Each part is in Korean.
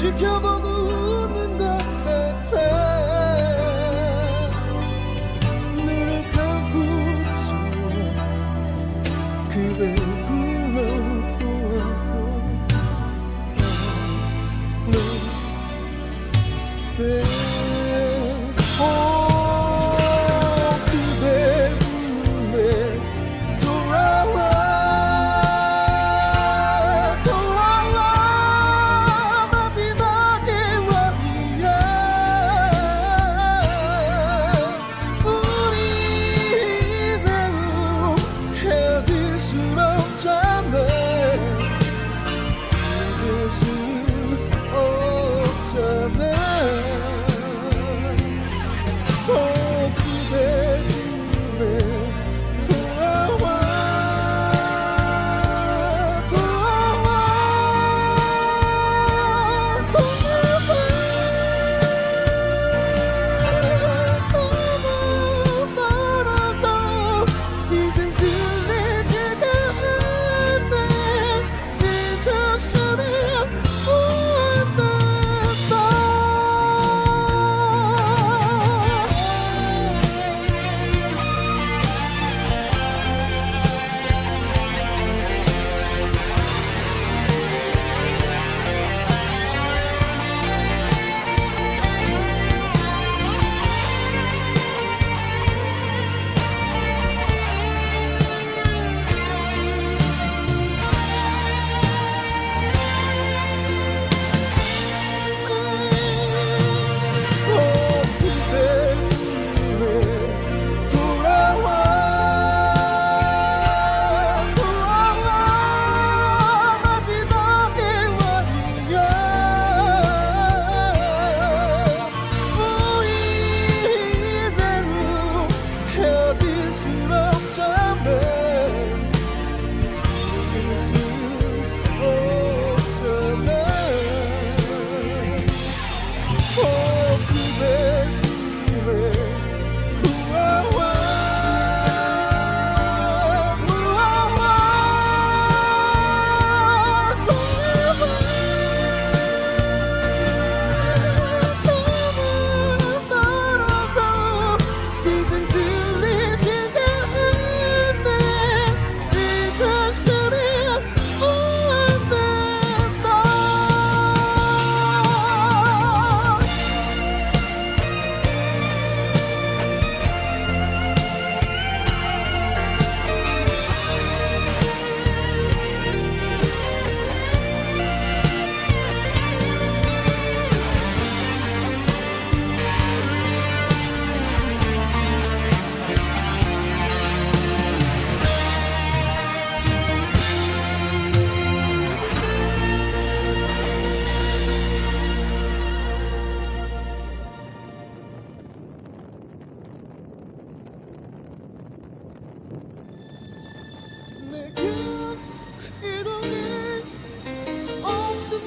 지켜보고 웃는 것 같아 눈을 감고 있지만 그대 불러보아도 너 네.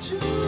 true.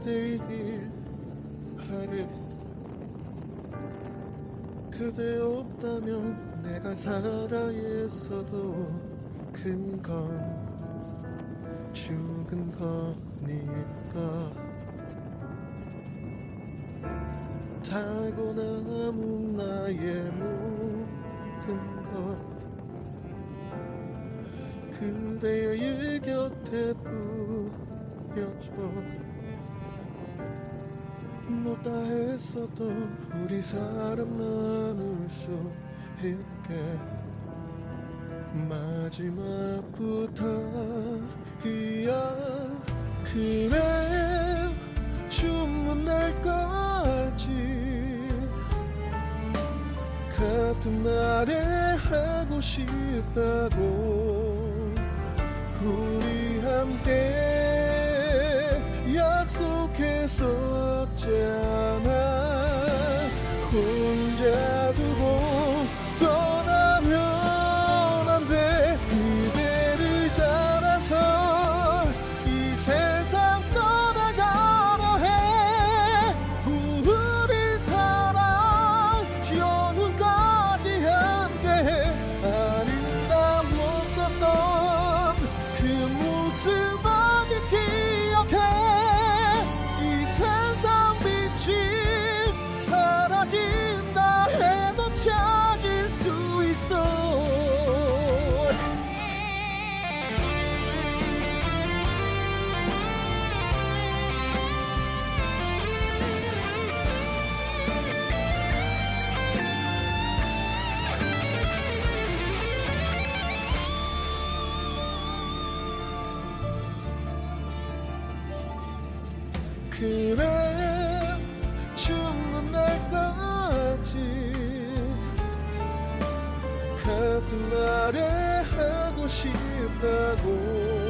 들길 바래. 그대 없다면 내가 살아있어도 큰 건 죽은 거니까. 달고나무 나의 모든 것. 그대의 곁에 뿌려줘 못다 했었던 우리 사람 나눌 수 있게. 마지막부터 기억 그래 주문 날까지. 같은 날에 하고 싶다고 우리 함께 약속했어 Yeah. 그래 죽는 날까지. 같은 날에 하고 싶다고.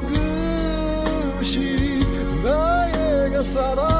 그것이 나에게 살아.